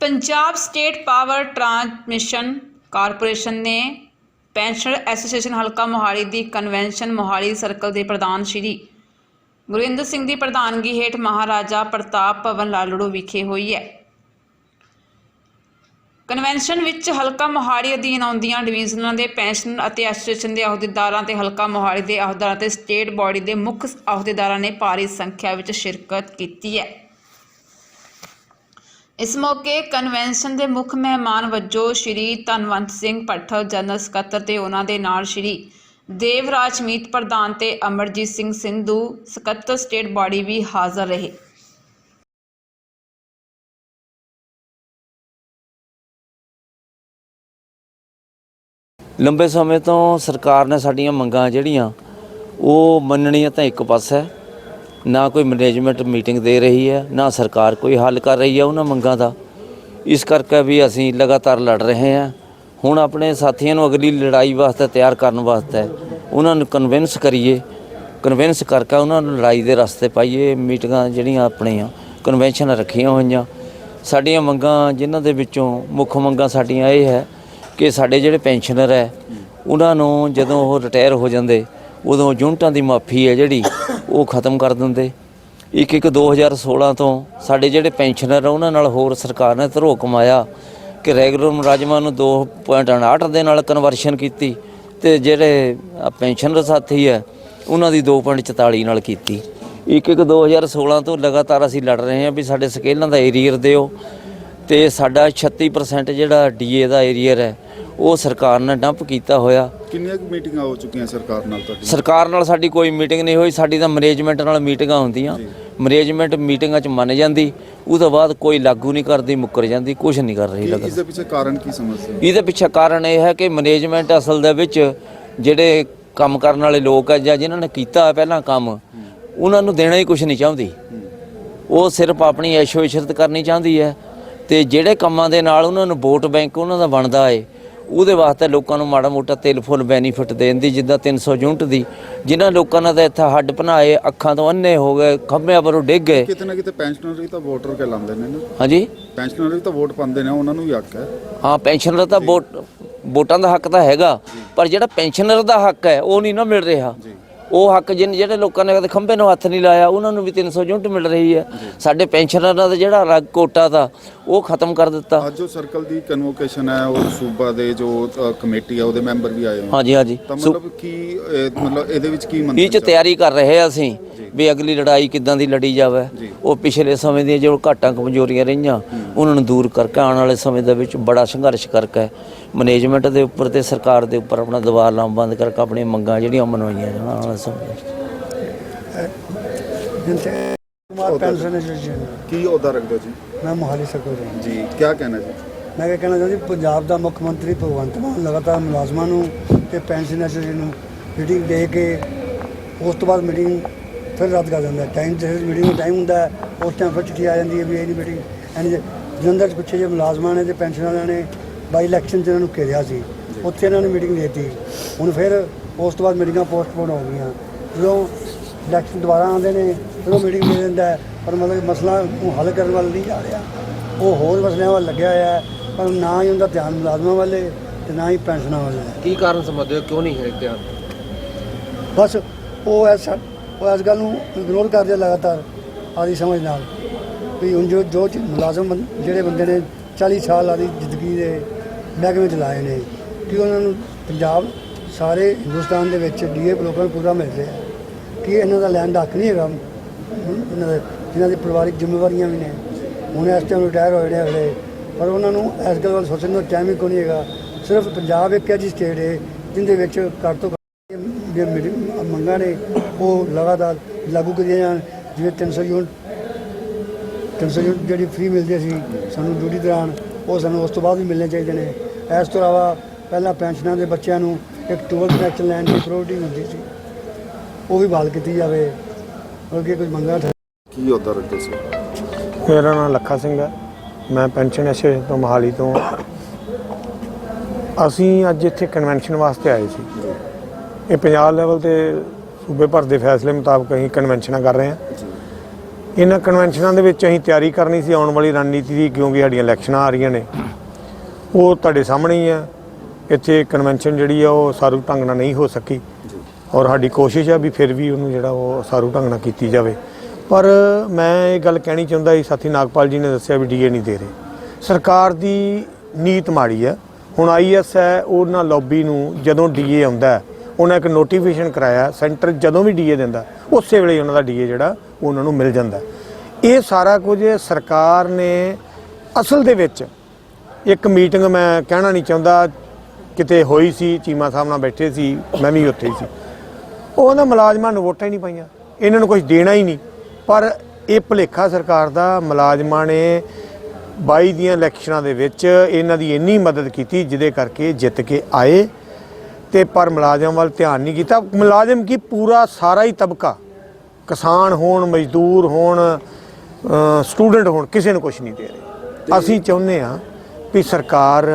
Punjab state power transmission corporation ਨੇ pensioner association ਹਲਕਾ ਮੋਹਾਲੀ ਦੀ ਕਨਵੈਨਸ਼ਨ ਮੋਹਾਲੀ ਸਰਕਲ ਦੇ ਪ੍ਰਧਾਨ ਸ਼੍ਰੀ ਗੁਰਿੰਦਰ ਸਿੰਘ ਦੀ ਪ੍ਰਧਾਨਗੀ ਹੇਠ ਮਹਾਰਾਜਾ ਪ੍ਰਤਾਪ ਭਵਨ ਲਾਲੜੂ ਵਿਖੇ ਹੋਈ ਹੈ। ਕਨਵੈਨਸ਼ਨ ਵਿੱਚ ਹਲਕਾ ਮੋਹਾਲੀ ਅਧੀਨ ਆਉਂਦੀਆਂ ਡਿਵੀਜ਼ਨਾਂ ਦੇ ਪੈਨਸ਼ਨ ਅਤੇ ਐਸੋਸੀਏਸ਼ਨ ਦੇ ਅਹੁਦੇਦਾਰਾਂ ਤੇ ਹਲਕਾ ਮੋਹਾਲੀ ਦੇ ਅਹੁਦੇਦਾਰਾਂ ਤੇ ਸਟੇਟ ਬਾਡੀ ਦੇ ਮੁੱਖ ਅਹੁਦੇਦਾਰਾਂ ਨੇ ਭਾਰੀ ਸੰਖਿਆ ਵਿੱਚ ਸ਼ਿਰਕਤ ਕੀਤੀ ਹੈ। ਇਸ ਮੌਕੇ ਕਨਵੈਨਸ਼ਨ ਦੇ ਮੁੱਖ ਮਹਿਮਾਨ ਵਜੋਂ ਸ਼੍ਰੀ ਧਨਵੰਤ ਸਿੰਘ ਭੱਠਲ, ਜਨਰਲ ਸਕੱਤਰ ਤੇ ਉਹਨਾਂ ਦੇ ਨਾਲ ਸ਼੍ਰੀ ਦੇਵਰਾਜ ਮੀਤ ਪ੍ਰਧਾਨ ਤੇ ਅਮਰਜੀਤ ਸਿੰਘ ਸਿੰਧੂ, ਸਕੱਤਰ ਸਟੇਟ ਬਾਡੀ ਵੀ ਹਾਜ਼ਰ ਰਹੇ। ਲੰਬੇ ਸਮੇਂ ਤੋਂ ਸਰਕਾਰ ਨੇ ਸਾਡੀਆਂ ਮੰਗਾਂ ਜਿਹੜੀਆਂ, ਉਹ ਮੰਨਣੀਆਂ ਤਾਂ ਇੱਕ ਪਾਸੇ ਹੈ। ਨਾ ਕੋਈ ਮੈਨੇਜਮੈਂਟ ਮੀਟਿੰਗ ਦੇ ਰਹੀ ਹੈ, ਨਾ ਸਰਕਾਰ ਕੋਈ ਹੱਲ ਕਰ ਰਹੀ ਹੈ ਉਹਨਾਂ ਮੰਗਾਂ ਦਾ। ਇਸ ਕਰਕੇ ਵੀ ਅਸੀਂ ਲਗਾਤਾਰ ਲੜ ਰਹੇ ਹਾਂ। ਹੁਣ ਆਪਣੇ ਸਾਥੀਆਂ ਨੂੰ ਅਗਲੀ ਲੜਾਈ ਵਾਸਤੇ ਤਿਆਰ ਕਰਨ ਵਾਸਤੇ ਉਹਨਾਂ ਨੂੰ ਕਨਵਿੰਸ ਕਰੀਏ। ਕਨਵਿੰਸ ਕਰਕੇ ਉਹਨਾਂ ਨੂੰ ਲੜਾਈ ਦੇ ਰਸਤੇ ਪਾਈਏ, ਮੀਟਿੰਗਾਂ ਜਿਹੜੀਆਂ ਆਪਣੀਆਂ ਕਨਵੈਨਸ਼ਨਾਂ ਰੱਖੀਆਂ ਹੋਈਆਂ। ਸਾਡੀਆਂ ਮੰਗਾਂ ਜਿਨ੍ਹਾਂ ਦੇ ਵਿੱਚੋਂ ਮੁੱਖ ਮੰਗਾਂ ਸਾਡੀਆਂ ਇਹ ਹੈ ਕਿ ਸਾਡੇ ਜਿਹੜੇ ਪੈਨਸ਼ਨਰ ਹੈ, ਉਹਨਾਂ ਨੂੰ ਜਦੋਂ ਉਹ ਰਿਟਾਇਰ ਹੋ ਜਾਂਦੇ, ਉਦੋਂ ਯੂਨਿਟਾਂ ਦੀ ਮਾਫੀ ਹੈ ਜਿਹੜੀ ਉਹ ਖਤਮ ਕਰ ਦਿੰਦੇ। ਇੱਕ ਇੱਕ 2016 ਤੋਂ ਸਾਡੇ ਜਿਹੜੇ ਪੈਨਸ਼ਨਰ ਆ, ਉਹਨਾਂ ਨਾਲ ਹੋਰ ਸਰਕਾਰ ਨੇ ਧਰੋ ਕਮਾਇਆ ਕਿ ਰੈਗੂਲਰ ਮੁਲਾਜ਼ਮਾਂ ਨੂੰ 2.68 ਦੇ ਨਾਲ ਕਨਵਰਸ਼ਨ ਕੀਤੀ ਤੇ ਜਿਹੜੇ ਪੈਨਸ਼ਨਰ ਸਾਥੀ ਹੈ ਉਹਨਾਂ ਦੀ 2.44 ਨਾਲ ਕੀਤੀ। ਇੱਕ ਇੱਕ 2016 ਤੋਂ ਲਗਾਤਾਰ ਅਸੀਂ ਲੜ ਰਹੇ ਹਾਂ ਵੀ ਸਾਡੇ ਸਕੇਲਾਂ ਦਾ ਏਰੀਅਰ ਦਿਓ ਤੇ ਸਾਡਾ 36% ਜਿਹੜਾ ਡੀਏ ਦਾ ਏਰੀਅਰ ਹੈ ਉਹ ਸਰਕਾਰ ਨੇ ਡੰਪ ਕੀਤਾ ਹੋਇਆ। ਕਿੰਨੀਆਂ ਕੁ ਮੀਟਿੰਗਾਂ ਹੋ ਚੁੱਕੀਆਂ ਸਰਕਾਰ ਨਾਲ ਤੁਹਾਡੀ ਸਰਕਾਰ ਨਾਲ ਸਾਡੀ ਕੋਈ ਮੀਟਿੰਗ ਨਹੀਂ ਹੋਈ ਸਾਡੀ ਤਾਂ ਮੈਨੇਜਮੈਂਟ ਨਾਲ ਮੀਟਿੰਗਾਂ ਹੁੰਦੀਆਂ। ਮੈਨੇਜਮੈਂਟ ਮੀਟਿੰਗਾਂ 'ਚ ਮੰਨ ਜਾਂਦੀ ਉਹ ਤੋਂ ਬਾਅਦ ਕੋਈ ਲਾਗੂ ਨਹੀਂ ਕਰਦੀ ਮੁੱਕਰ ਜਾਂਦੀ ਕੁਝ ਨਹੀਂ ਕਰ ਰਹੀ ਕੀ ਲੱਗਦਾ ਇਸ ਦੇ ਪਿੱਛੇ ਕਾਰਨ ਕੀ ਸਮਝਦੇ ਹੋ? ਇਹਦੇ ਪਿੱਛੇ ਕਾਰਨ ਇਹ ਹੈ ਕਿ ਮੈਨੇਜਮੈਂਟ ਅਸਲ ਦੇ ਵਿੱਚ ਜਿਹੜੇ ਕੰਮ ਕਰਨ ਵਾਲੇ ਲੋਕ ਆ ਜਾਂ ਜਿਨ੍ਹਾਂ ਨੇ ਕੀਤਾ ਹੈ ਪਹਿਲਾਂ ਕੰਮ ਉਹਨਾਂ ਨੂੰ ਦੇਣਾ ਹੀ ਕੁਝ ਨਹੀਂ ਚਾਹੁੰਦੀ। ਉਹ ਸਿਰਫ ਆਪਣੀ ਐਸ਼ੋ ਇਸ਼ਰਤ ਕਰਨੀ ਚਾਹੁੰਦੀ ਹੈ ਤੇ ਜਿਹੜੇ ਕੰਮਾਂ ਦੇ ਨਾਲ ਉਹਨਾਂ ਨੂੰ ਵੋਟ ਬੈਂਕ ਉਹਨਾਂ ਦਾ ਬਣਦਾ ਏ ਉਹਦੇ ਵਾਸਤੇ ਲੋਕਾਂ ਨੂੰ ਮਾੜਾ ਮੋਟਾ ਤਿਲ ਫੁੱਲ ਬੈਨੀਫਿਟ ਦੇਣ ਦੀ ਜਿੱਦਾਂ 300 ਯੂਨਿਟ ਦੀ ਜਿਨ੍ਹਾਂ ਲੋਕਾਂ ਨੇ ਤਾਂ ਇੱਥੇ ਹੱਡ ਭਨਾਏ ਅੱਖਾਂ ਤੋਂ ਅੰਨੇ ਹੋ ਗਏ ਖੰਭਿਆਂ ਪਰੋਂ ਡਿੱਗ ਗਏ। ਕਿਤੇ ਨਾ ਕਿਤੇ ਪੈਨਸ਼ਨਰ ਵੀ ਤਾਂ ਵੋਟਰ ਕਹਿਲਾਉਂਦੇ ਨੇ ਨਾ। ਹਾਂਜੀ? ਪੈਨਸ਼ਨਰ ਵੀ ਤਾਂ ਵੋਟ ਪਾਉਂਦੇ ਨੇ ਉਹਨਾਂ ਨੂੰ ਵੀ ਹੱਕ ਹੈ। ਹਾਂ ਪੈਨਸ਼ਨਰ ਦਾ ਵੋਟ ਵੋਟਾਂ ਦਾ ਹੱਕ ਤਾਂ ਹੈਗਾ ਪਰ ਜਿਹੜਾ ਪੈਨਸ਼ਨਰ ਦਾ ਹੱਕ ਹੈ ਉਹ ਨਹੀਂ ਨਾ ਮਿਲ ਰਿਹਾ। ਉਹ ਹੱਕ ਜਿਨ ਜਿਹੜੇ ਲੋਕਾਂ ਨੇ ਕਦੇ ਖੰਭੇ ਨੂੰ ਹੱਥ ਨਹੀਂ ਲਾਇਆ ਉਹਨਾਂ ਨੂੰ ਵੀ 300 ਯੂਨਿਟ ਮਿਲ ਰਹੀ ਹੈ। ਸਾਡੇ ਪੈਨਸ਼ਨਰਾਂ ਦਾ ਜਿਹੜਾ ਅਲੱਗ ਕੋਟਾ ਦਾ ਉਹ ਖਤਮ ਕਰ ਦਿੱਤਾ। ਅੱਜ ਜੋ ਸਰਕਲ ਦੀ ਕਨਵੋਕੇਸ਼ਨ ਹੈ ਉਹ ਸੂਬਾ ਦੇ ਜੋ ਕਮੇਟੀ ਹੈ ਉਹਦੇ ਮੈਂਬਰ ਵੀ ਆਏ ਹੋਏ ਹਾਂਜੀ ਹਾਂਜੀ। ਤਾਂ ਮਤਲਬ ਕੀ ਇਹ, ਮਤਲਬ ਇਹਦੇ ਵਿੱਚ ਕੀ ਇਹ ਮੰਤਵ ਚ ਤਿਆਰੀ ਕਰ ਰਹੇ ਆ ਅਸੀਂ? ਵੀ ਅਗਲੀ ਲੜਾਈ ਕਿੱਦਾਂ ਦੀ ਲੜੀ ਜਾਵੇ ਉਹ ਪਿਛਲੇ ਸਮੇਂ ਦੀਆਂ ਜੋ ਘਾਟਾਂ ਕਮਜ਼ੋਰੀਆਂ ਰਹੀਆਂ ਉਹਨਾਂ ਨੂੰ ਦੂਰ ਕਰਕੇ ਆਉਣ ਵਾਲੇ ਸਮੇਂ ਦੇ ਵਿੱਚ ਬੜਾ ਸੰਘਰਸ਼ ਕਰਕੇ ਮੈਨੇਜਮੈਂਟ ਦੇ ਉੱਪਰ ਤੇ ਸਰਕਾਰ ਦੇ ਉੱਪਰ ਆਪਣਾ ਦਬਾਅ ਲਾਉਣ ਬੰਦ ਕਰਕੇ ਆਪਣੀਆਂ ਮੰਗਾਂ ਜਿਹੜੀਆਂ ਮਨਾਉਣੀਆਂ ਜਾਣ ਆਉਣ ਵਾਲੇ ਸਮੇਂ ਕੀ ਅਹੁਦਾ ਰੱਖਦੇ ਜੀ? ਮੈਂ ਮੋਹਾਲੀ ਸਕੂਲ ਹਾਂ ਜੀ ਕੀ ਕਹਿਣਾ ਜੀ? ਮੈਂ ਇਹ ਕਹਿਣਾ ਚਾਹੁੰਦੀ ਪੰਜਾਬ ਦਾ ਮੁੱਖ ਮੰਤਰੀ ਭਗਵੰਤ ਮਾਨ ਲਗਾਤਾਰ ਮੁਲਾਜ਼ਮਾਂ ਨੂੰ ਤੇ ਪੈਨਸ਼ਨ ਐਸੋਸੀਏਸ਼ਨ ਨੂੰ ਮੀਟਿੰਗ ਦੇ ਕੇ ਉਸ ਤੋਂ ਬਾਅਦ ਮੀਟਿੰਗ ਫਿਰ ਰੱਦ ਕਰ ਦਿੰਦਾ। ਟਾਈਮ ਤੇ ਮੀਟਿੰਗ ਦਾ ਟਾਈਮ ਹੁੰਦਾ ਹੈ, ਉਸ ਟਾਈਮ ਫਿਰ ਚਿੱਠੀ ਆ ਜਾਂਦੀ ਹੈ ਵੀ ਇਹ ਨਹੀਂ ਮੀਟਿੰਗ ਐਨੀ ਜਲੰਧਰ 'ਚ ਪਿੱਛੇ ਜੇ ਮੁਲਾਜ਼ਮਾਂ ਨੇ ਤੇ ਪੈਨਸ਼ਨ ਵਾਲਿਆਂ ਨੇ ਬਾਈ ਇਲੈਕਸ਼ਨ 'ਚ ਇਹਨਾਂ ਨੂੰ ਘੇਰਿਆ ਸੀ। ਉੱਥੇ ਇਹਨਾਂ ਨੇ ਮੀਟਿੰਗ ਦੇਤੀ। ਹੁਣ ਫਿਰ ਉਸ ਤੋਂ ਬਾਅਦ ਮੀਟਿੰਗਾਂ ਪੋਸਟਪੋਨ ਹੋ ਗਈਆਂ। ਜਦੋਂ ਇਲੈਕਸ਼ਨ ਦੁਬਾਰਾ ਆਉਂਦੇ ਨੇ ਫਿਰ ਉਹ ਮੀਟਿੰਗ ਦੇ ਦਿੰਦਾ ਹੈ, ਪਰ ਮਤਲਬ ਮਸਲਾ ਉਹ ਹੱਲ ਕਰਨ ਵੱਲ ਨਹੀਂ ਜਾ ਰਿਹਾ। ਉਹ ਹੋਰ ਮਸਲਿਆਂ ਵੱਲ ਲੱਗਿਆ ਹੋਇਆ ਹੈ। ਪਰ ਨਾ ਹੀ ਉਹਦਾ ਧਿਆਨ ਮੁਲਾਜ਼ਮਾਂ ਵੱਲੇ ਤੇ ਨਾ ਹੀ ਪੈਨਸ਼ਨਾਂ ਵੱਲੇ ਹੈ। ਕੀ ਕਾਰਨ ਸਮਝਦੇ ਹੋ? ਕਿਉਂ ਨਹੀਂ ਹੈ ਧਿਆਨ? ਬਸ ਉਹ ਐਸ ਉਹ ਇਸ ਗੱਲ ਨੂੰ ਇਗਨੋਰ ਕਰਦੇ ਆ ਲਗਾਤਾਰ ਆਦੀ ਸਮਝ ਨਾਲ। ਵੀ ਹੁਣ ਜੋ ਜੋ ਮੁਲਾਜ਼ਮ ਬੰ- ਜਿਹੜੇ ਬੰਦੇ ਨੇ 40 ਸਾਲ ਆਦੀ ਜ਼ਿੰਦਗੀ ਦੇ ਮਹਿਕਮੇ ਚਲਾਏ ਨੇ, ਕਿ ਉਹਨਾਂ ਨੂੰ ਪੰਜਾਬ ਸਾਰੇ ਹਿੰਦੁਸਤਾਨ ਦੇ ਵਿੱਚ ਡੀਏ ਲੋਕਾਂ ਨੂੰ ਪੂਰਾ ਮਿਲ ਰਿਹਾ। ਕਿ ਇਹਨਾਂ ਦਾ ਲੈਣ ਦਾ ਹੱਕ ਨਹੀਂ ਹੈਗਾ? ਇਹਨਾਂ ਦੇ ਜਿਨ੍ਹਾਂ ਦੀ ਪਰਿਵਾਰਿਕ ਜ਼ਿੰਮੇਵਾਰੀਆਂ ਵੀ ਨੇ। ਹੁਣ ਇਸ ਟਾਈਮ ਰਿਟਾਇਰ ਹੋਏ ਨੇ ਅਗਲੇ। ਪਰ ਉਹਨਾਂ ਨੂੰ ਇਸ ਗੱਲ ਵੱਲ ਸੋਚਣ ਦਾ ਟਾਈਮ ਹੀ ਕੋਈ ਨਹੀਂ ਹੈਗਾ। ਸਿਰਫ ਪੰਜਾਬ ਇੱਕ ਅਜਿਹੀ ਸਟੇਟ ਹੈ ਜਿੰਦੇ ਵਿੱਚ ਘੱਟ ਤੋਂ ਘੱਟ ਜੇ ਮੰਗਾਂ ਨੇ ਉਹ ਲਗਾਤਾਰ ਲਾਗੂ ਕਰੀਆਂ ਜਾਣ ਜਿਵੇਂ 300 ਯੂਨਿਟ 300 ਯੂਨਿਟ ਜਿਹੜੀ ਫ੍ਰੀ ਮਿਲਦੀ ਸੀ ਸਾਨੂੰ ਡਿਊਟੀ ਦੌਰਾਨ ਉਹ ਸਾਨੂੰ ਉਸ ਤੋਂ ਬਾਅਦ ਵੀ ਮਿਲਣੇ ਚਾਹੀਦੇ ਨੇ। ਇਸ ਤੋਂ ਇਲਾਵਾ ਪਹਿਲਾਂ ਪੈਨਸ਼ਨਾਂ ਦੇ ਬੱਚਿਆਂ ਨੂੰ ਇੱਕ ਟੂਲ ਕਨੈਕਸ਼ਨ ਲੈਣ ਦੀ ਪ੍ਰਾਇੋਰਟੀ ਹੁੰਦੀ ਸੀ। ਉਹ ਵੀ ਬਹਾਲ ਕੀਤੀ ਜਾਵੇ। ਅੱਗੇ ਕੁਝ ਮੰਗਾਂ ਕੀ ਅਹੁਦਾ ਰੱਖਦੇ ਸੀ? ਮੇਰਾ ਨਾਮ ਲੱਖਾ ਸਿੰਘ ਹੈ। ਮੈਂ ਪੈਨਸ਼ਨ ਐਸੋਸੀਏਸ਼ਨ ਤੋਂ ਮੋਹਾਲੀ ਤੋਂ ਹਾਂ। ਅਸੀਂ ਅੱਜ ਇੱਥੇ ਕਨਵੈਨਸ਼ਨ ਵਾਸਤੇ ਆਏ ਸੀ। ਇਹ ਪੰਜਾਬ ਲੈਵਲ ਤੇ ਸੂਬੇ ਭਰ ਦੇ ਫੈਸਲੇ ਮੁਤਾਬਕ ਅਸੀਂ ਕਨਵੈਨਸ਼ਨਾਂ ਕਰ ਰਹੇ ਹਾਂ। ਇਹਨਾਂ ਕਨਵੈਨਸ਼ਨਾਂ ਦੇ ਵਿੱਚ ਅਸੀਂ ਤਿਆਰੀ ਕਰਨੀ ਸੀ ਆਉਣ ਵਾਲੀ ਰਣਨੀਤੀ ਦੀ, ਕਿਉਂਕਿ ਸਾਡੀਆਂ ਇਲੈਕਸ਼ਨਾਂ ਆ ਰਹੀਆਂ ਨੇ। ਉਹ ਤੁਹਾਡੇ ਸਾਹਮਣੇ ਹੀ ਆ। ਇੱਥੇ ਕਨਵੈਨਸ਼ਨ ਜਿਹੜੀ ਆ, ਉਹ ਸਾਰੂ ਢੰਗ ਨਾਲ ਨਹੀਂ ਹੋ ਸਕੀ। ਔਰ ਸਾਡੀ ਕੋਸ਼ਿਸ਼ ਆ ਵੀ ਫਿਰ ਵੀ ਉਹਨੂੰ ਜਿਹੜਾ ਉਹ ਸਾਰੂ ਢੰਗ ਨਾਲ ਕੀਤੀ ਜਾਵੇ। ਪਰ ਮੈਂ ਇਹ ਗੱਲ ਕਹਿਣੀ ਚਾਹੁੰਦਾ ਸੀ, ਸਾਥੀ ਨਾਗਪਾਲ ਜੀ ਨੇ ਦੱਸਿਆ ਵੀ ਡੀਏ ਨਹੀਂ ਦੇ ਰਹੇ। ਸਰਕਾਰ ਦੀ ਨੀਤ ਮਾੜੀ ਹੈ ਹੁਣ ਆਈਐਸ ਹੈ, ਉਹਨਾਂ ਲੌਬੀ ਨੂੰ ਜਦੋਂ ਡੀਏ ਆਉਂਦਾ ਉਹਨਾਂ ਇੱਕ ਨੋਟੀਫਿਕੇਸ਼ਨ ਕਰਾਇਆ, ਸੈਂਟਰ ਜਦੋਂ ਵੀ ਡੀਏ ਦਿੰਦਾ, ਉਸੇ ਵੇਲੇ ਉਹਨਾਂ ਦਾ ਡੀਏ ਜਿਹੜਾ ਉਹਨਾਂ ਨੂੰ ਮਿਲ ਜਾਂਦਾ। ਇਹ ਸਾਰਾ ਕੁਝ ਸਰਕਾਰ ਨੇ ਅਸਲ ਦੇ ਵਿੱਚ ਇੱਕ ਮੀਟਿੰਗ ਮੈਂ ਕਹਿਣਾ ਨਹੀਂ ਚਾਹੁੰਦਾ, ਕਿਤੇ ਹੋਈ ਸੀ, ਚੀਮਾ ਸਾਹਿਬ ਨਾਲ ਬੈਠੇ ਸੀ, ਮੈਂ ਵੀ ਉੱਥੇ ਹੀ ਸੀ। ਉਹਨਾਂ ਮੁਲਾਜ਼ਮਾਂ ਨੂੰ ਵੋਟਾਂ ਹੀ ਨਹੀਂ ਪਾਈਆਂ, ਇਹਨਾਂ ਨੂੰ ਕੁਝ ਦੇਣਾ ਹੀ ਨਹੀਂ। ਪਰ ਇਹ ਭੁਲੇਖਾ ਸਰਕਾਰ ਦਾ, ਮੁਲਾਜ਼ਮਾਂ ਨੇ 22 ਦੀਆਂ ਇਲੈਕਸ਼ਨਾਂ ਦੇ ਵਿੱਚ ਇਹਨਾਂ ਦੀ ਇੰਨੀ ਮਦਦ ਕੀਤੀ, ਜਿਹਦੇ ਕਰਕੇ ਜਿੱਤ ਕੇ ਆਏ। ਤੇ ਪਰ ਮੁਲਾਜ਼ਮ ਵੱਲ ਧਿਆਨ ਨਹੀਂ ਕੀਤਾ। ਮੁਲਾਜ਼ਮ ਕੀ? ਪੂਰਾ ਸਾਰਾ ਹੀ ਤਬਕਾ। ਕਿਸਾਨ ਹੋਣ ਮਜ਼ਦੂਰ ਹੋਣ ਸਟੂਡੈਂਟ ਹੋਣ ਕਿਸੇ ਨੂੰ ਕੁਝ ਨਹੀਂ ਦੇ ਰਹੇ। ਅਸੀਂ ਚਾਹੁੰਦੇ ਹਾਂ ਵੀ ਸਰਕਾਰ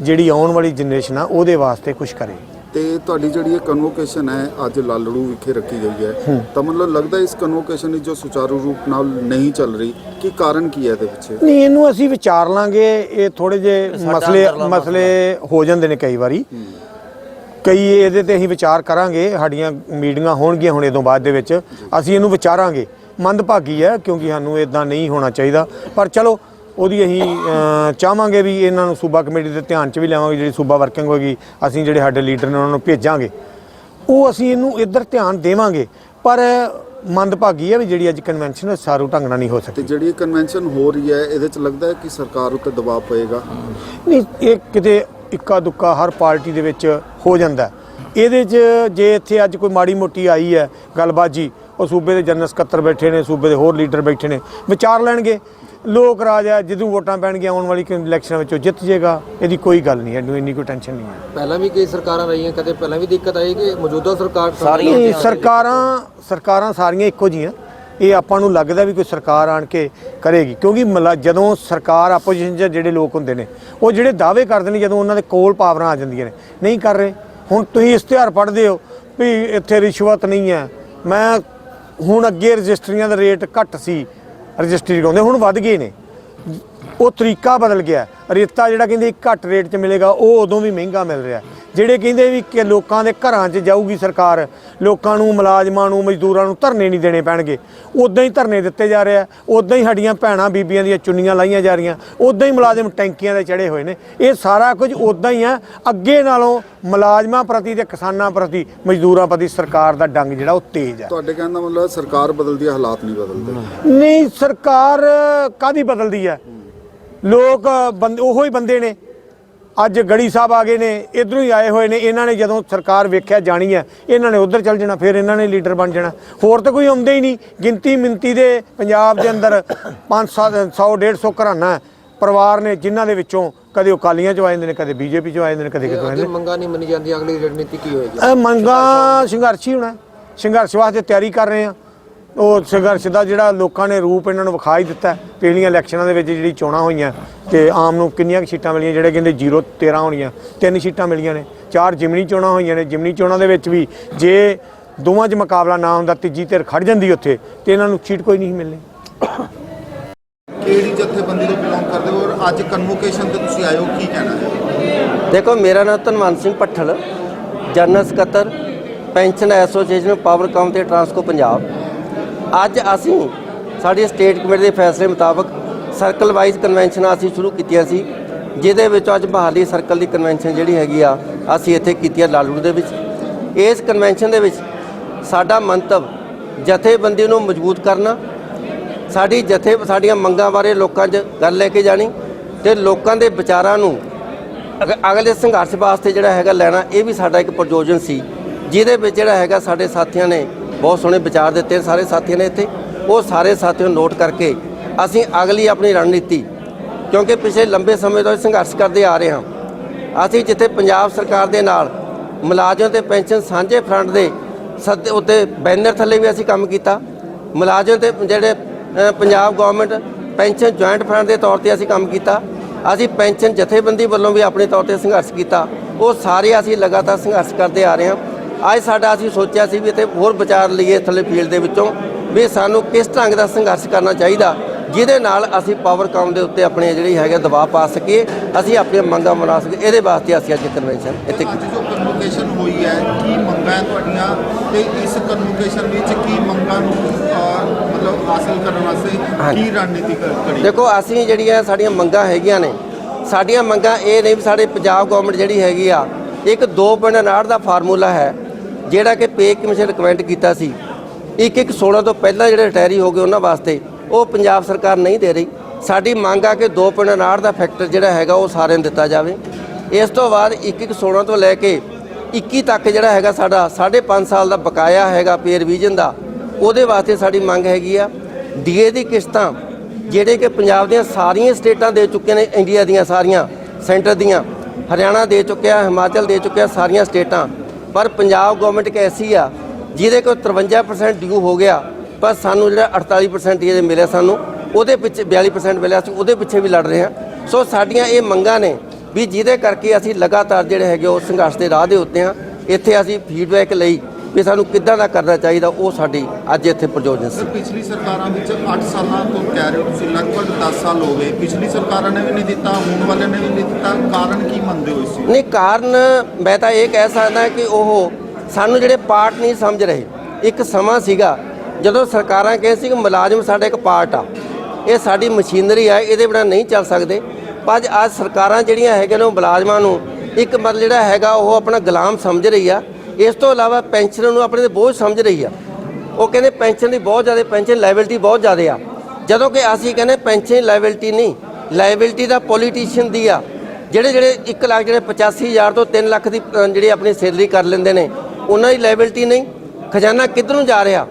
ਜਿਹੜੀ ਆਉਣ ਵਾਲੀ ਜਨਰੇਸ਼ਨ ਆ ਉਹਦੇ ਵਾਸਤੇ ਕੁਝ ਕਰੇ। ਤੇ ਤੁਹਾਡੀ ਜਿਹੜੀ ਇਹ ਕਨਵੋਕੇਸ਼ਨ ਹੈ ਅੱਜ ਲਾਲੜੂ ਵਿਖੇ ਰੱਖੀ ਗਈ ਹੈ। ਤਾਂ ਮਤਲਬ ਲੱਗਦਾ ਇਸ ਕਨਵੋਕੇਸ਼ਨ ਵਿੱਚ ਜੋ ਸੁਚਾਰੂ ਰੂਪ ਨਾਲ ਨਹੀਂ ਚੱਲ ਰਹੀ ਕੀ ਕਾਰਨ ਕੀ ਹੈ ਇਹਦੇ ਪਿੱਛੇ ਨਹੀਂ ਇਹਨੂੰ ਅਸੀਂ ਵਿਚਾਰ ਲਾਂਗੇ। ਇਹ ਥੋੜੇ ਜੇ ਮਸਲੇ ਮਸਲੇ। ਹੋ ਜਾਂਦੇ ਨੇ ਕਈ ਵਾਰੀ। ਕਈ ਇਹਦੇ ਤੇ ਅਸੀਂ ਵਿਚਾਰ ਕਰਾਂਗੇ ਸਾਡੀਆਂ ਮੀਟਿੰਗਾਂ ਹੋਣਗੀਆਂ ਹੁਣ ਤੋਂ ਬਾਅਦ ਦੇ ਵਿੱਚ ਅਸੀਂ ਇਹਨੂੰ ਵਿਚਾਰਾਂਗੇ। ਮੰਦਭਾਗੀ ਹੈ ਕਿਉਂਕਿ ਸਾਨੂੰ ਇਦਾਂ ਨਹੀਂ ਹੋਣਾ ਚਾਹੀਦਾ। ਪਰ ਚਲੋ ਉਹਦੀ ਅਸੀਂ ਚਾਹਾਂਗੇ ਵੀ ਇਹਨਾਂ ਨੂੰ ਸੂਬਾ ਕਮੇਟੀ ਦੇ ਧਿਆਨ 'ਚ ਵੀ ਲਿਆਵਾਂਗੇ ਜਿਹੜੀ ਸੂਬਾ ਵਰਕਿੰਗ ਹੋਏਗੀ ਅਸੀਂ ਜਿਹੜੇ ਸਾਡੇ ਲੀਡਰ ਨੇ ਉਹਨਾਂ ਨੂੰ ਭੇਜਾਂਗੇ। ਉਹ ਅਸੀਂ ਇਹਨੂੰ ਇੱਧਰ ਧਿਆਨ ਦੇਵਾਂਗੇ ਪਰ ਮੰਦਭਾਗੀ ਹੈ ਵੀ ਜਿਹੜੀ ਅੱਜ ਕਨਵੈਨਸ਼ਨ ਸਾਰੂ ਢੰਗ ਨਾਲ ਨਹੀਂ ਹੋ ਸਕਦੀ। ਤੇ ਜਿਹੜੀ ਕਨਵੈਨਸ਼ਨ ਹੋ ਰਹੀ ਹੈ ਇਹਦੇ ਚ ਲੱਗਦਾ ਹੈ ਕਿ ਸਰਕਾਰ ਉੱਤੇ ਦਬਾਅ ਪਏਗਾ? ਨਹੀਂ ਇਹ ਕਿਤੇ ਇੱਕਾ ਦੁੱਕਾ ਹਰ ਪਾਰਟੀ ਦੇ ਵਿੱਚ ਹੋ ਜਾਂਦਾ ਹੈ। ਇਹਦੇ 'ਚ ਜੇ ਇੱਥੇ ਅੱਜ ਕੋਈ ਮਾੜੀ ਮੋਟੀ ਆਈ ਹੈ ਗੱਲਬਾਜੀ ਉਹ ਸੂਬੇ ਦੇ ਜਨਰਲ ਸਕੱਤਰ ਬੈਠੇ ਨੇ ਸੂਬੇ ਦੇ ਹੋਰ ਲੀਡਰ ਬੈਠੇ ਨੇ ਵਿਚਾਰ ਲੈਣਗੇ। ਲੋਕ ਰਾਜ ਹੈ ਜਦੋਂ ਵੋਟਾਂ ਪੈਣਗੀਆਂ ਆਉਣ ਵਾਲੀ ਇਲੈਕਸ਼ਨ ਵਿੱਚ ਉਹ ਜਿੱਤ ਜਾਏਗਾ ਇਹਦੀ ਕੋਈ ਗੱਲ ਨਹੀਂ ਇਹਨੂੰ ਇੰਨੀ ਕੋਈ ਟੈਨਸ਼ਨ ਨਹੀਂ ਹੈ। ਪਹਿਲਾਂ ਵੀ ਕਈ ਸਰਕਾਰਾਂ ਰਹੀਆਂ ਕਦੇ ਪਹਿਲਾਂ ਵੀ ਦਿੱਕਤ ਆਈ ਕਿ ਮੌਜੂਦਾ ਸਰਕਾਰ ਸਾਰੀਆਂ ਸਰਕਾਰਾਂ ਸਰਕਾਰਾਂ ਸਾਰੀਆਂ ਇੱਕੋ ਜਿਹੀਆਂ। ਇਹ ਆਪਾਂ ਨੂੰ ਲੱਗਦਾ ਵੀ ਕੋਈ ਸਰਕਾਰ ਆਣ ਕੇ ਕਰੇਗੀ, ਕਿਉਂਕਿ ਮਲਾ- ਜਦੋਂ ਸਰਕਾਰ ਆਪੋਜੀਸ਼ਨ 'ਚ ਜਿਹੜੇ ਲੋਕ ਹੁੰਦੇ ਨੇ, ਉਹ ਜਿਹੜੇ ਦਾਅਵੇ ਕਰਦੇ ਨੇ ਜਦੋਂ ਉਹਨਾਂ ਦੇ ਕੋਲ ਪਾਵਰਾਂ ਆ ਜਾਂਦੀਆਂ ਨੇ, ਨਹੀਂ ਕਰ ਰਹੇ। ਹੁਣ ਤੁਸੀਂ ਇਸ਼ਤਿਹਾਰ ਪੜ੍ਹਦੇ ਹੋ ਵੀ ਇੱਥੇ ਰਿਸ਼ਵਤ ਨਹੀਂ ਹੈ। ਮੈਂ ਹੁਣ ਅੱਗੇ ਰਜਿਸਟਰੀਆਂ ਦਾ ਰੇਟ ਘੱਟ ਸੀ, ਰਜਿਸਟਰੀ ਕਰਾਉਂਦੇ, ਹੁਣ ਵੱਧ ਗਏ ਨੇ। ਉਹ ਤਰੀਕਾ ਬਦਲ ਗਿਆ। ਰੇਤਾ ਜਿਹੜਾ ਕਹਿੰਦੇ ਘੱਟ ਰੇਟ 'ਚ ਮਿਲੇਗਾ, ਉਹ ਉਦੋਂ ਵੀ ਮਹਿੰਗਾ ਮਿਲ ਰਿਹਾ। ਜਿਹੜੇ ਕਹਿੰਦੇ ਵੀ ਕਿ ਲੋਕਾਂ ਦੇ ਘਰਾਂ 'ਚ ਜਾਊਗੀ ਸਰਕਾਰ ਲੋਕਾਂ ਨੂੰ ਮੁਲਾਜ਼ਮਾਂ ਨੂੰ ਮਜ਼ਦੂਰਾਂ ਨੂੰ ਧਰਨੇ ਨਹੀਂ ਦੇਣੇ ਪੈਣਗੇ। ਉਦਾਂ ਹੀ ਧਰਨੇ ਦਿੱਤੇ ਜਾ ਰਹੇ ਆ ਉਦਾਂ ਹੀ ਸਾਡੀਆਂ ਭੈਣਾਂ ਬੀਬੀਆਂ ਦੀਆਂ ਚੁੰਨੀਆਂ ਲਾਈਆਂ ਜਾ ਰਹੀਆਂ ਉਦਾਂ ਹੀ ਮੁਲਾਜ਼ਮ ਟੈਂਕੀਆਂ ਤੇ ਚੜੇ ਹੋਏ ਨੇ। ਇਹ ਸਾਰਾ ਕੁਝ ਉਦਾਂ ਹੀ ਆ ਅੱਗੇ ਨਾਲੋਂ ਮੁਲਾਜ਼ਮਾਂ ਪ੍ਰਤੀ ਤੇ ਕਿਸਾਨਾਂ ਪ੍ਰਤੀ ਮਜ਼ਦੂਰਾਂ ਪ੍ਰਤੀ ਸਰਕਾਰ ਦਾ ਡੰਗ ਜਿਹੜਾ ਉਹ ਤੇਜ਼ ਆ। ਤੁਹਾਡੇ ਕਹਿਣ ਦਾ ਮਤਲਬ ਸਰਕਾਰ ਬਦਲਦੀ ਹੈ ਹਾਲਾਤ ਨਹੀਂ ਬਦਲਦੇ। ਨਹੀਂ ਸਰਕਾਰ ਕਾਦੀ ਬਦਲਦੀ ਹੈ ਲੋਕ ਬੰਦ ਉਹੋ ਹੀ ਬੰਦੇ ਨੇ। ਅੱਜ ਗੜੀ ਸਾਹਿਬ ਆ ਗਏ ਨੇ ਇਧਰੋਂ ਹੀ ਆਏ ਹੋਏ ਨੇ ਇਹਨਾਂ ਨੇ ਜਦੋਂ ਸਰਕਾਰ ਵੇਖਿਆ ਜਾਣੀ ਹੈ ਇਹਨਾਂ ਨੇ ਉਧਰ ਚੱਲ ਜਾਣਾ ਫਿਰ ਇਹਨਾਂ ਨੇ ਲੀਡਰ ਬਣ ਜਾਣਾ। ਹੋਰ ਤਾਂ ਕੋਈ ਆਉਂਦੇ ਹੀ ਨਹੀਂ ਗਿਣਤੀ ਮਿੰਤੀ ਦੇ ਪੰਜਾਬ ਦੇ ਅੰਦਰ 5 100 150 ਘਰਾਨਾ ਪਰਿਵਾਰ ਨੇ ਜਿਨ੍ਹਾਂ ਦੇ ਵਿੱਚੋਂ ਕਦੇ ਉਹ ਕਾਲੀਆਂ ਚੋਂ ਆ ਜਾਂਦੇ ਨੇ ਕਦੇ ਬੀਜੇਪੀ ਚੋਂ ਆ ਜਾਂਦੇ ਨੇ ਕਦੇ ਕਿਤੋਂ ਆ ਜਾਂਦੇ ਅੱਗੇ ਨੇ ਮੰਗਾਂ ਨਹੀਂ ਮੰਨੀ ਜਾਂਦੀ ਅਗਲੀ ਰਣਨੀਤੀ ਕੀ ਹੋਏਗੀ? ਇਹ ਮੰਗਾਂ ਸੰਘਰਸ਼ ਹੀ ਹੋਣਾ। ਸੰਘਰਸ਼ ਵਾਸਤੇ ਤਿਆਰੀ ਕਰ ਰਹੇ ਆ ਉਹ ਸੰਘਰਸ਼ ਦਾ ਜਿਹੜਾ ਲੋਕਾਂ ਨੇ ਰੂਪ ਇਹਨਾਂ ਨੂੰ ਵਿਖਾ ਹੀ ਦਿੱਤਾ ਹੈ। ਪਿਛਲੀਆਂ ਇਲੈਕਸ਼ਨਾਂ ਦੇ ਵਿੱਚ ਜਿਹੜੀ ਚੋਣਾਂ ਹੋਈਆਂ ਤੇ ਆਮ ਨੂੰ ਕਿੰਨੀਆਂ ਕੁ ਸੀਟਾਂ ਮਿਲੀਆਂ ਜਿਹੜੇ ਕਹਿੰਦੇ 0 13 ਹੋਣੀਆਂ ਤਿੰਨ ਸੀਟਾਂ ਮਿਲੀਆਂ ਨੇ ਚਾਰ ਜਿਮਨੀ ਚੋਣਾਂ ਹੋਈਆਂ ਨੇ ਜਿਮਨੀ ਚੋਣਾਂ ਦੇ ਵਿੱਚ ਵੀ ਜੇ ਦੋਵਾਂ 'ਚ ਮੁਕਾਬਲਾ ਨਾ ਹੁੰਦਾ ਤੀਜੀ ਧਿਰ ਖੜ ਜਾਂਦੀ ਉੱਥੇ ਤੇ ਇਹਨਾਂ ਨੂੰ ਸੀਟ ਕੋਈ ਨਹੀਂ ਮਿਲਣੀ ਕਿਹੜੀ ਜਥੇਬੰਦੀ ਤੋਂ ਬਿਲੋਂਗ ਕਰਦੇ ਹੋ ਔਰ ਅੱਜ ਕਨਵੋਕੇਸ਼ਨ ਤੇ ਤੁਸੀਂ ਆਏ ਹੋ ਕੀ ਕਹਿਣਾ ਹੈ ਦੇਖੋ ਮੇਰਾ ਨਾਮ ਧਨਵੰਤ ਸਿੰਘ ਭੱਠਲ ਜਨਰਲ ਸਕੱਤਰ ਪੈਨਸ਼ਨ ਐਸੋਸੀਏਸ਼ਨ ਪਾਵਰਕਾਮ ਤੇ ਟਰਾਂਸਕੋ ਪੰਜਾਬ ਅੱਜ ਅਸੀਂ ਸਾਡੀ ਸਟੇਟ ਕਮੇਟੀ ਦੇ ਫੈਸਲੇ ਮੁਤਾਬਕ ਸਰਕਲ ਵਾਈਜ਼ ਕਨਵੈਨਸ਼ਨਾਂ ਅਸੀਂ ਸ਼ੁਰੂ ਕੀਤੀਆਂ ਸੀ, ਜਿਹਦੇ ਵਿੱਚ ਅੱਜ ਬਹਾਲੀ ਸਰਕਲ ਦੀ ਕਨਵੈਨਸ਼ਨ ਜਿਹੜੀ ਹੈਗੀ ਆ, ਅਸੀਂ ਇੱਥੇ ਕੀਤੀ ਆ ਲਾਲੂੜ ਦੇ ਵਿੱਚ। ਇਸ ਕਨਵੈਨਸ਼ਨ ਦੇ ਵਿੱਚ ਸਾਡਾ ਮੰਤਵ ਜਥੇਬੰਦੀ ਨੂੰ ਮਜ਼ਬੂਤ ਕਰਨਾ, ਸਾਡੀ ਜਥੇ, ਸਾਡੀਆਂ ਮੰਗਾਂ ਬਾਰੇ ਲੋਕਾਂ 'ਚ ਗੱਲ ਲੈ ਕੇ ਜਾਣੀ ਤੇ ਲੋਕਾਂ ਦੇ ਵਿਚਾਰਾਂ ਨੂੰ ਅਗ- ਅਗਲੇ ਸੰਘਰਸ਼ ਵਾਸਤੇ ਜਿਹੜਾ ਹੈਗਾ ਲੈਣਾ, ਇਹ ਵੀ ਸਾਡਾ ਇੱਕ ਪ੍ਰਯੋਜਨ ਸੀ, ਜਿਹਦੇ ਵਿੱਚ ਜਿਹੜਾ ਹੈਗਾ ਸਾਡੇ ਸਾਥੀਆਂ ਨੇ ਬਹੁਤ ਸੋਹਣੇ ਵਿਚਾਰ ਦਿੱਤੇ ਸਾਰੇ ਸਾਥੀਆਂ ਨੇ ਇੱਥੇ। ਉਹ ਸਾਰੇ ਸਾਥੀਆਂ ਨੂੰ ਨੋਟ ਕਰਕੇ ਅਸੀਂ ਅਗਲੀ ਆਪਣੀ ਰਣਨੀਤੀ, ਕਿਉਂਕਿ ਪਿਛਲੇ ਲੰਬੇ ਸਮੇਂ ਤੋਂ ਸੰਘਰਸ਼ ਕਰਦੇ ਆ ਰਹੇ ਹਾਂ। ਅਸੀਂ ਜਿੱਥੇ ਪੰਜਾਬ ਸਰਕਾਰ ਦੇ ਨਾਲ ਮੁਲਾਜ਼ਮ ਤੇ ਪੈਨਸ਼ਨ ਸਾਂਝੇ ਫਰੰਟ ਦੇ ਸੱਦੇ ਉੱਤੇ ਬੈਨਰ ਥੱਲੇ ਵੀ ਅਸੀਂ ਕੰਮ ਕੀਤਾ। ਮੁਲਾਜ਼ਮ ਤੇ ਜਿਹੜੇ Punjab government pension joint front ਦੇ ਤੌਰ ਤੇ ਅਸੀਂ ਕੰਮ ਕੀਤਾ। ਅਸੀਂ ਪੈਨਸ਼ਨ ਜਥੇਬੰਦੀ ਵੱਲੋਂ ਵੀ ਆਪਣੇ ਤੌਰ ਤੇ ਸੰਘਰਸ਼ ਕੀਤਾ। ਉਹ ਸਾਰੇ ਅਸੀਂ ਲਗਾਤਾਰ ਸੰਘਰਸ਼ ਕਰਦੇ ਆ ਰਹੇ ਹਾਂ। ਅੱਜ ਸਾਡਾ ਅਸੀਂ ਸੋਚਿਆ ਸੀ ਵੀ ਇੱਥੇ ਹੋਰ ਵਿਚਾਰ ਲਈਏ ਥੱਲੇ ਫੀਲਡ ਦੇ ਵਿੱਚੋਂ ਵੀ ਸਾਨੂੰ ਕਿਸ ਢੰਗ ਦਾ ਸੰਘਰਸ਼ ਕਰਨਾ ਚਾਹੀਦਾ ਜਿਹਦੇ ਨਾਲ ਅਸੀਂ ਪਾਵਰਕਾਮ ਦੇ ਉੱਤੇ ਆਪਣੇ ਜਿਹੜੀ ਹੈਗੇ ਦਬਾਅ ਪਾ ਸਕੀਏ ਅਸੀਂ ਆਪਣੀਆਂ ਮੰਗਾਂ ਮਨਾ ਸਕੀਏ ਇਹਦੇ ਵਾਸਤੇ ਅਸੀਂ ਅੱਜ ਕਨਵੈਨਸ਼ਨ ਇੱਥੇ ਅੱਜ ਜੋ ਕਨਵੋਕੇਸ਼ਨ ਹੋਈ ਹੈ ਕੀ ਮੰਗਾਂ ਤੁਹਾਡੀਆਂ ਤੇ ਇਸ ਕਨਵੋਕੇਸ਼ਨ ਵਿੱਚ ਕੀ ਮੰਗਾਂ ਨੂੰ ਮਤਲਬ ਹਾਸਲ ਕਰਨ ਵਾਸਤੇ। ਕੀ ਰਣਨੀਤੀ ਕਰੀ ਦੇਖੋ ਅਸੀਂ ਜਿਹੜੀਆਂ ਸਾਡੀਆਂ ਮੰਗਾਂ ਹੈਗੀਆਂ ਨੇ ਸਾਡੀਆਂ ਮੰਗਾਂ ਇਹ ਨਹੀਂ ਵੀ ਸਾਡੇ ਪੰਜਾਬ ਗਵਰਨਮੈਂਟ ਜਿਹੜੀ ਹੈਗੀ ਆ ਇੱਕ 2.59 ਦਾ ਫਾਰਮੂਲਾ ਹੈ ਜਿਹੜਾ ਕਿ ਪੇ ਕਮਿਸ਼ਨ ਰਿਕਮੈਂਡ ਕੀਤਾ ਸੀ, ਇੱਕ ਇੱਕ 16 ਤੋਂ ਪਹਿਲਾਂ ਜਿਹੜੇ ਰਿਟਾਇਰੀ ਹੋ ਗਏ ਉਹਨਾਂ ਵਾਸਤੇ, ਉਹ ਪੰਜਾਬ ਸਰਕਾਰ ਨਹੀਂ ਦੇ ਰਹੀ। ਸਾਡੀ ਮੰਗ ਆ ਕਿ 2.59 ਦਾ ਫੈਕਟਰ ਜਿਹੜਾ ਹੈਗਾ ਉਹ ਸਾਰਿਆਂ ਨੂੰ ਦਿੱਤਾ ਜਾਵੇ। ਇਸ ਤੋਂ ਬਾਅਦ ਇੱਕ ਇੱਕ 16 ਤੋਂ ਲੈ ਕੇ 21 ਤੱਕ ਜਿਹੜਾ ਹੈਗਾ ਸਾਡਾ 5.5 ਸਾਲ ਦਾ ਬਕਾਇਆ ਹੈਗਾ ਪੇ ਰਿਵੀਜ਼ਨ ਦਾ, ਉਹਦੇ ਵਾਸਤੇ ਸਾਡੀ ਮੰਗ ਹੈਗੀ ਆ। ਡੀਏ ਦੀ ਕਿਸ਼ਤਾਂ ਜਿਹੜੇ ਕਿ ਪੰਜਾਬ ਦੀਆਂ ਸਾਰੀਆਂ ਸਟੇਟਾਂ ਦੇ ਚੁੱਕੇ ਨੇ, ਇੰਡੀਆ ਦੀਆਂ ਸਾਰੀਆਂ, ਸੈਂਟਰ ਦੀਆਂ, ਹਰਿਆਣਾ ਦੇ ਚੁੱਕਿਆ, ਹਿਮਾਚਲ ਦੇ ਚੁੱਕਿਆ ਸਾਰੀਆਂ ਸਟੇਟਾਂ ਪਰ ਪੰਜਾਬ ਗਵਰਨਮੈਂਟ ਇੱਕ ਐਸੀ ਆ, ਜਿਹਦੇ ਕੋਲ 53% ਡਿਊ ਹੋ ਗਿਆ, ਪਰ ਸਾਨੂੰ ਜਿਹੜਾ 48% ਇਹ ਮਿਲਿਆ ਸਾਨੂੰ, ਉਹਦੇ ਪਿੱਛੇ 42% ਮਿਲਿਆ, ਅਸੀਂ ਉਹਦੇ ਪਿੱਛੇ ਵੀ ਲੜ ਰਹੇ ਹਾਂ। ਸੋ ਸਾਡੀਆਂ ਇਹ ਮੰਗਾਂ ਨੇ ਵੀ ਜਿਹਦੇ ਕਰਕੇ ਅਸੀਂ ਲਗਾਤਾਰ ਜਿਹੜੇ ਹੈਗੇ ਉਹ ਸੰਘਰਸ਼ ਦੇ ਰਾਹ ਦੇ ਉੱਤੇ ਆ ਇੱਥੇ ਅਸੀਂ ਫੀਡਬੈਕ ਲਈ ਵੀ ਸਾਨੂੰ ਕਿੱਦਾਂ ਦਾ ਕਰਨਾ ਚਾਹੀਦਾ ਉਹ ਸਾਡੀ ਅੱਜ ਇੱਥੇ ਪ੍ਰਯੋਜਨ ਸੀ। ਪਿਛਲੀ ਸਰਕਾਰਾਂ ਵਿੱਚ 8 ਸਾਲਾਂ ਤੋਂ ਕਹਿ ਰਹੇ ਹੋ ਤੁਸੀਂ ਲਗਭਗ 10 ਸਾਲ ਹੋ ਗਏ। ਪਿਛਲੀ ਸਰਕਾਰਾਂ ਨੇ ਵੀ ਨਹੀਂ ਦਿੱਤਾ ਹੁਣ ਵਾਲੇ ਨੇ ਵੀ ਨਹੀਂ ਦਿੱਤਾ। ਕਾਰਨ ਕੀ ਮੰਨਦੇ ਹੋ ਇਸ? ਨਹੀਂ ਕਾਰਨ ਮੈਂ ਤਾਂ ਇਹ ਕਹਿ ਸਕਦਾ ਕਿ ਉਹ ਸਾਨੂੰ ਜਿਹੜੇ ਪਾਰਟ ਨਹੀਂ ਸਮਝ ਰਹੇ। ਇੱਕ ਸਮਾਂ ਸੀਗਾ ਜਦੋਂ ਸਰਕਾਰਾਂ ਕਹਿੰਦੇ ਸੀ ਕਿ ਮੁਲਾਜ਼ਮ ਸਾਡਾ ਇੱਕ ਪਾਰਟ ਆ। ਇਹ ਸਾਡੀ ਮਸ਼ੀਨਰੀ ਆ ਇਹਦੇ ਬਿਨਾਂ ਨਹੀਂ ਚੱਲ ਸਕਦੇ। ਪਰ ਅੱਜ ਸਰਕਾਰਾਂ ਜਿਹੜੀਆਂ ਹੈਗੀਆਂ ਨੇ ਉਹ ਮੁਲਾਜ਼ਮਾਂ ਨੂੰ ਇੱਕ ਮਤਲਬ ਜਿਹੜਾ ਹੈਗਾ ਉਹ ਆਪਣਾ ਗੁਲਾਮ ਸਮਝ ਰਹੀ ਆ। ਇਸ ਤੋਂ ਇਲਾਵਾ ਪੈਨਸ਼ਨਰ ਨੂੰ ਆਪਣੇ ਤੇ ਬੋਝ ਸਮਝ ਰਹੀ ਆ। ਉਹ ਕਹਿੰਦੇ ਪੈਨਸ਼ਨ ਦੀ ਬਹੁਤ ਜ਼ਿਆਦਾ ਪੈਨਸ਼ਨ ਲਾਇਬਿਲਟੀ ਬਹੁਤ ਜ਼ਿਆਦਾ ਆ। ਜਦੋਂ ਕਿ ਅਸੀਂ ਕਹਿੰਦੇ ਪੈਨਸ਼ਨ ਲਾਇਬਿਲਟੀ ਨਹੀਂ ਲਾਇਬਿਲਟੀ ਦਾ ਪੋਲੀਟੀਸ਼ੀਅਨ ਦੀ ਆ। ਜਿਹੜੇ ਜਿਹੜੇ 1 ਲੱਖ ਜਿਹੜੇ 85000 ਤੋਂ 3 ਲੱਖ ਦੀ ਅ, ਜਿਹੜੀ ਆਪਣੀ ਸੈਲਰੀ ਕਰ ਲੈਂਦੇ ਨੇ ਉਹਨਾਂ ਦੀ ਲਾਇਬਿਲਟੀ ਨਹੀਂ। ਖਜ਼ਾਨਾ ਕਿੱਧਰ ਨੂੰ ਜਾ ਰਿਹਾ?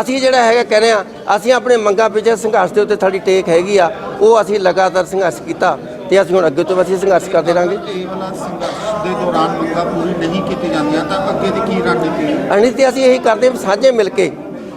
ਅਸੀਂ ਜਿਹੜਾ ਹੈਗਾ ਕਹਿ ਰਹੇ ਆ ਅਸੀਂ ਆਪਣੇ ਮੰਗਾਂ ਪਿੱਛੇ ਸੰਘਰਸ਼ ਦੇ ਉੱਤੇ ਸਾਡੀ ਟੇਕ ਹੈਗੀ ਆ ਉਹ ਅਸੀਂ ਲਗਾਤਾਰ ਸੰਘਰਸ਼ ਕੀਤਾ। ਤੇ ਅਸੀਂ ਹੁਣ ਅੱਗੇ ਤੋਂ ਅਸੀਂ ਸੰਘਰਸ਼ ਕਰਦੇ ਰਹਾਂਗੇ ਇਹ ਵਾਲਾ ਸੰਘਰਸ਼ ਦੇ ਦੌਰਾਨ ਮੰਗਾਂ ਪੂਰੀ ਨਹੀਂ ਕੀਤੀ ਜਾਂਦੀਆਂ ਤਾਂ ਅੱਗੇ ਦੀ ਕੀ ਰਣਨੀਤੀ ਹੈ? ਅਣਿਤ ਅਸੀਂ ਇਹੀ ਕਰਦੇ ਹਾਂ ਵੀ ਸਾਂਝੇ ਮਿਲ ਕੇ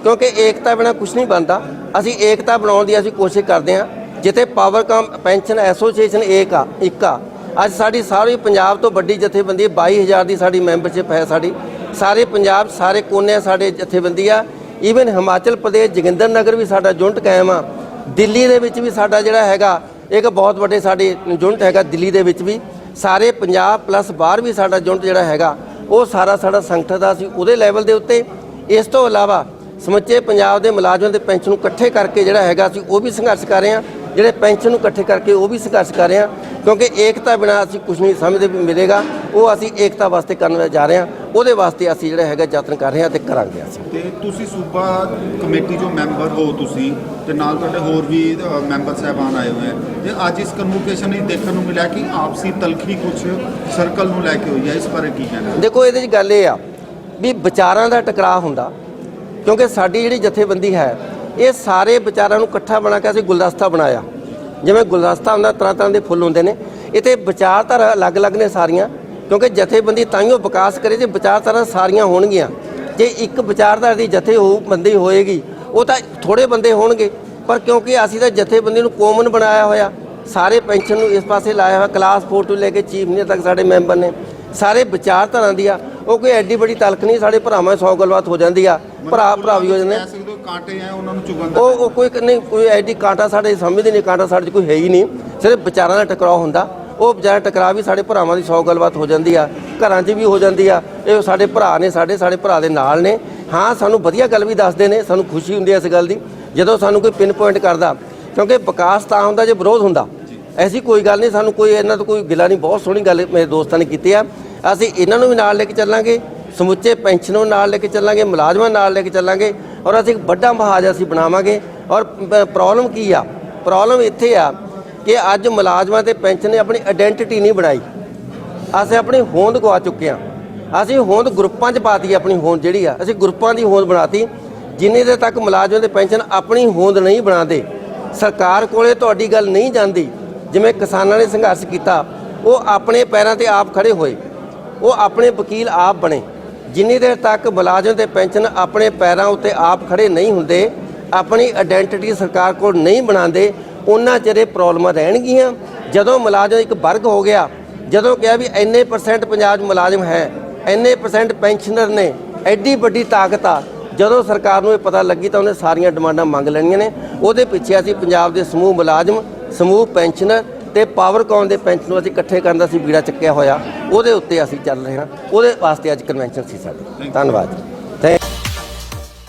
ਕਿਉਂਕਿ ਏਕਤਾ ਬਿਨਾ ਕੁਝ ਨਹੀਂ ਬਣਦਾ। ਅਸੀਂ ਏਕਤਾ ਬਣਾਉਣ ਦੀ ਅਸੀਂ ਕੋਸ਼ਿਸ਼ ਕਰਦੇ ਹਾਂ ਜਿੱਥੇ ਪਾਵਰ ਕਮ ਪੈਨਸ਼ਨ ਐਸੋਸੀਏਸ਼ਨ ਏਕ ਆ ਇੱਕ ਆ। ਅੱਜ ਸਾਡੀ ਸਾਰੀ ਪੰਜਾਬ ਤੋਂ ਵੱਡੀ ਜਥੇਬੰਦੀ 22000 ਦੀ ਸਾਡੀ ਮੈਂਬਰਸ਼ਿਪ ਹੈ ਸਾਡੀ। ਸਾਰੇ ਪੰਜਾਬ ਸਾਰੇ ਕੋਨੇ ਸਾਡੇ ਜਥੇਬੰਦੀ ਆ। ਈਵਨ ਹਿਮਾਚਲ ਪ੍ਰਦੇਸ਼ ਜੋਗਿੰਦਰ ਨਗਰ ਵੀ ਸਾਡਾ ਜੁਨਟ ਕਾਇਮ ਆ। ਦਿੱਲੀ ਦੇ ਵਿੱਚ ਵੀ ਸਾਡਾ ਜਿਹੜਾ ਹੈਗਾ ਇੱਕ ਬਹੁਤ ਵੱਡੇ ਸਾਡੇ ਜੁਨਟ ਹੈਗਾ ਦਿੱਲੀ ਦੇ ਵਿੱਚ ਵੀ। ਸਾਰੇ ਪੰਜਾਬ ਪਲੱਸ ਬਾਹਰ ਵੀ ਸਾਡਾ ਯੂਨਿਟ ਜਿਹੜਾ ਹੈਗਾ, ਉਹ ਸਾਰਾ ਸਾਡਾ ਸੰਗਠਨ ਦਾ ਸੀ ਉਹਦੇ ਲੈਵਲ ਦੇ ਉੱਤੇ। ਇਸ ਤੋਂ ਇਲਾਵਾ ਸਮੁੱਚੇ ਪੰਜਾਬ ਦੇ ਮੁਲਾਜ਼ਮਾਂ ਦੇ ਪੈਨਸ਼ਨ ਨੂੰ ਇਕੱਠੇ ਕਰਕੇ ਜਿਹੜਾ ਹੈਗਾ ਅਸੀਂ ਉਹ ਵੀ ਸੰਘਰਸ਼ ਕਰ ਰਹੇ ਹਾਂ। ਜਿਹੜੇ ਪੈਨਸ਼ਨ ਨੂੰ ਇਕੱਠੇ ਕਰਕੇ ਉਹ ਵੀ ਸੰਘਰਸ਼ ਕਰ ਰਹੇ ਹਾਂ ਕਿਉਂਕਿ ਏਕਤਾ ਬਿਨਾਂ ਅਸੀਂ ਕੁਝ ਨਹੀਂ ਸਮਝਦੇ ਵੀ ਮਿਲੇਗਾ। ਉਹ ਅਸੀਂ ਏਕਤਾ ਵਾਸਤੇ ਕਰਨ ਜਾ ਰਹੇ ਹਾਂ। ਉਹਦੇ ਵਾਸਤੇ ਅਸੀਂ ਜਿਹੜਾ ਹੈਗਾ ਯਤਨ ਕਰ ਰਹੇ ਹਾਂ ਤੇ ਕਰਾਂਗੇ ਅਸੀਂ। ਤੇ ਤੁਸੀਂ ਸੂਬਾ ਕਮੇਟੀ ਜੋ ਮੈਂਬਰ ਹੋ ਤੁਸੀਂ ਤੇ ਨਾਲ ਤੁਹਾਡੇ ਹੋਰ ਵੀ ਮੈਂਬਰ ਸਾਹਿਬਾਨ ਆਏ ਹੋਏ ਹੈ ਤੇ ਅੱਜ ਇਸ ਕਨਵੋਕੇਸ਼ਨ ਵਿੱਚ ਦੇਖਣ ਨੂੰ ਮਿਲਿਆ ਕਿ ਆਪਸੀ ਤਲਖੀ ਕੁਝ ਸਰਕਲ ਨੂੰ ਲੈ ਕੇ ਹੋਈ ਹੈ ਇਸ ਬਾਰੇ ਕੀ ਕਹਿਣਾ? ਦੇਖੋ ਇਹਦੇ 'ਚ ਗੱਲ ਇਹ ਆ ਵੀ ਵਿਚਾਰਾਂ ਦਾ ਟਕਰਾਅ ਹੁੰਦਾ ਕਿਉਂਕਿ ਸਾਡੀ ਜਿਹੜੀ ਜਥੇਬੰਦੀ ਹੈ ਇਹ ਸਾਰੇ ਵਿਚਾਰਾਂ ਨੂੰ ਇਕੱਠਾ ਬਣਾ ਕੇ ਅਸੀਂ ਗੁਲਦਸਤਾ ਬਣਾਇਆ। ਜਿਵੇਂ ਗੁਲਦਸਤਾ ਹੁੰਦਾ, ਤਰ੍ਹਾਂ ਤਰ੍ਹਾਂ ਦੇ ਫੁੱਲ ਹੁੰਦੇ ਨੇ। ਇਥੇ ਵਿਚਾਰਧਾਰਾ ਅਲੱਗ-ਅਲੱਗ ਨੇ ਸਾਰੀਆਂ, ਕਿਉਂਕਿ ਜਥੇਬੰਦੀ ਤਾਂ ਹੀ ਉਹ ਵਿਕਾਸ ਕਰੇ ਜੇ ਵਿਚਾਰਧਾਰਾ ਸਾਰੀਆਂ ਹੋਣਗੀਆਂ। ਜੇ ਇੱਕ ਵਿਚਾਰਧਾਰਾ ਦੀ ਜਥੇ ਹੋ ਬੰਦੀ ਹੋਏਗੀ, ਉਹ ਤਾਂ ਥੋੜੇ ਬੰਦੇ ਹੋਣਗੇ। ਪਰ ਕਿਉਂਕਿ ਅਸੀਂ ਤਾਂ ਜਥੇਬੰਦੀ ਨੂੰ ਕੋਮਨ ਬਣਾਇਆ ਹੋਇਆ, ਸਾਰੇ ਪੈਨਸ਼ਨ ਨੂੰ ਇਸ ਪਾਸੇ ਲਾਇਆ ਹੋਇਆ, ਕਲਾਸ 4 ਤੋਂ ਲੈ ਕੇ ਚੀਫ ਮਿਨਿਸਟਰ ਤੱਕ ਸਾਡੇ ਮੈਂਬਰ ਨੇ। ਸਾਰੇ ਵਿਚਾਰਧਾਰਾ ਦੀ ਆ, ਉਹ ਕੋਈ ਐਡੀ ਵੱਡੀ ਤਲਕ ਨਹੀਂ, ਸਾਡੇ ਭਰਾਵਾਂ 100 ਗੱਲਬਾਤ ਹੋ ਜਾਂਦੀ ਆ ਭਰਾ ਭਰਾ ਵੀ ਹੋ ਜਾਂਦੇ ਕਾਂਟੇ ਆ, ਉਹਨਾਂ ਨੂੰ ਚੁਗਣ ਉਹ ਉਹ ਕੋਈ ਨਹੀਂ, ਕੋਈ ਐਡੀ ਕਾਂਟਾ ਸਾਡੇ ਸਮਝਦੇ ਨਹੀਂ, ਕਾਂਟਾ ਸਾਡੇ 'ਚ ਕੋਈ ਹੈ ਹੀ ਨਹੀਂ। ਸਿਰਫ ਵਿਚਾਰਾਂ ਦਾ ਟਕਰਾਅ ਹੁੰਦਾ। ਉਹ ਵਿਚਾਰਾ ਟਕਰਾਅ ਵੀ ਸਾਡੇ ਭਰਾਵਾਂ ਦੀ ਸੌ ਗੱਲਬਾਤ ਹੋ ਜਾਂਦੀ ਆ। ਘਰਾਂ 'ਚ ਵੀ ਹੋ ਜਾਂਦੀ ਆ। ਇਹ ਸਾਡੇ ਭਰਾ ਨੇ, ਸਾਡੇ ਸਾਡੇ ਭਰਾ ਦੇ ਨਾਲ ਨੇ। ਹਾਂ, ਸਾਨੂੰ ਵਧੀਆ ਗੱਲ ਵੀ ਦੱਸਦੇ ਨੇ, ਸਾਨੂੰ ਖੁਸ਼ੀ ਹੁੰਦੀ ਹੈ ਇਸ ਗੱਲ ਦੀ। ਜਦੋਂ ਸਾਨੂੰ ਕੋਈ ਪਿਨ ਪੁਆਇੰਟ ਕਰਦਾ, ਕਿਉਂਕਿ ਵਿਕਾਸ ਤਾਂ ਹੁੰਦਾ ਜੇ ਵਿਰੋਧ ਹੁੰਦਾ। ਐਸੀ ਕੋਈ ਗੱਲ ਨਹੀਂ, ਸਾਨੂੰ ਕੋਈ ਇਹਨਾਂ ਤੋਂ ਕੋਈ ਗਿਲਾ ਨਹੀਂ। ਬਹੁਤ ਸੋਹਣੀ ਗੱਲ ਮੇਰੇ ਦੋਸਤਾਂ ਨੇ ਕੀਤੀ ਆ। ਅਸੀਂ ਇਹਨਾਂ ਨੂੰ ਵੀ ਨਾਲ ਲੈ ਕੇ ਚੱਲਾਂਗੇ। ਸਮੁੱਚੇ ਪੈਨਸ਼ਨ ਨਾਲ ਲੈ ਕੇ ਚੱਲਾਂਗੇ। ਮੁਲਾਜ਼ਮਾਂ ਨਾਲ ਲੈ ਕੇ ਚੱਲਾਂਗੇ। ਔਰ ਅਸੀਂ ਇੱਕ ਵੱਡਾ ਮਹਾਜ ਅਸੀਂ ਬਣਾਵਾਂਗੇ। ਔਰ ਪ੍ਰੋਬਲਮ ਕੀ ਆ? ਪ੍ਰੋਬਲਮ ਇੱਥੇ ਆ ਕਿ ਅੱਜ ਮੁਲਾਜ਼ਮਾਂ ਤੇ ਪੈਨਸ਼ਨ ਨੇ ਆਪਣੀ ਆਇਡੈਂਟੀਟੀ ਨਹੀਂ ਬਣਾਈ। ਅਸੀਂ ਆਪਣੀ ਹੋਂਦ ਗਵਾ ਚੁੱਕੇ ਆ। ਅਸੀਂ ਹੋਂਦ ਗਰੁੱਪਾਂ 'ਚ ਪਾਤੀ ਆਪਣੀ ਹੋਂਦ ਜਿਹੜੀ ਆ। ਅਸੀਂ ਗਰੁੱਪਾਂ ਦੀ ਹੋਂਦ ਬਣਾਤੀ। ਜਿੰਨੇ ਦੇ ਤੱਕ ਮੁਲਾਜ਼ਮਾਂ ਦੇ ਪੈਨਸ਼ਨ ਆਪਣੀ ਹੋਂਦ ਨਹੀਂ ਬਣਾਉਂਦੇ, ਸਰਕਾਰ ਕੋਲੇ ਤੁਹਾਡੀ ਗੱਲ ਨਹੀਂ ਜਾਂਦੀ। ਜਿਵੇਂ ਕਿਸਾਨਾਂ ਨੇ ਸੰਘਰਸ਼ ਕੀਤਾ, ਉਹ ਆਪਣੇ ਪੈਰਾਂ ਤੇ ਆਪ ਖੜੇ ਹੋਏ। ਉਹ ਆਪਣੇ ਵਕੀਲ ਆਪ ਬਣੇ। ਜਿੰਨੀ ਦੇਰ ਤੱਕ ਮੁਲਾਜ਼ਮ ਤੇ ਪੈਨਸ਼ਨ ਆਪਣੇ ਪੈਰਾਂ ਉੱਤੇ ਆਪ ਖੜੇ ਨਹੀਂ ਹੁੰਦੇ, ਆਪਣੀ ਆਇਡੈਂਟੀਟੀ ਸਰਕਾਰ ਕੋਲ ਨਹੀਂ ਬਣਾਉਂਦੇ, ਉਹਨਾਂ ਚਿਰੇ ਪ੍ਰੋਬਲਮਾਂ ਰਹਿਣਗੀਆਂ। ਜਦੋਂ ਮੁਲਾਜ਼ਮ ਇੱਕ ਵਰਗ ਹੋ ਗਿਆ, ਜਦੋਂ ਕਿਹਾ ਵੀ ਇੰਨੇ ਪਰਸੈਂਟ ਪੰਜਾਬ ਮੁਲਾਜ਼ਮ ਹੈ, ਇੰਨੇ ਪਰਸੈਂਟ ਪੈਨਸ਼ਨਰ ਨੇ, ਐਡੀ ਵੱਡੀ ਤਾਕਤ ਆ, ਜਦੋਂ ਸਰਕਾਰ ਨੂੰ ਇਹ ਪਤਾ ਲੱਗੀ ਤਾਂ ਉਹਨੇ ਸਾਰੀਆਂ ਡਿਮਾਂਡਾਂ ਮੰਗ ਲੈਣੀਆਂ ਨੇ। ਉਹਦੇ ਪਿੱਛੇ ਅਸੀਂ ਪੰਜਾਬ ਦੇ ਸਮੂਹ ਮੁਲਾਜ਼ਮ, ਸਮੂਹ ਪੈਨਸ਼ਨਰ ਤੇ ਪਾਵਰਕੌਨ ਦੇ ਪੈਨਸ਼ਨ ਨੂੰ ਅਸੀਂ ਇਕੱਠੇ ਕਰਨ ਦਾ ਅਸੀਂ ਬੀੜਾ ਚੱਕਿਆ ਹੋਇਆ, ਉਹਦੇ ਉੱਤੇ ਅਸੀਂ ਚੱਲ ਰਹੇ ਹਾਂ। ਉਹਦੇ ਵਾਸਤੇ ਅੱਜ ਕਨਵੈਨਸ਼ਨ ਸੀ ਸਾਡੀ। ਧੰਨਵਾਦ। ਥੈਂਕ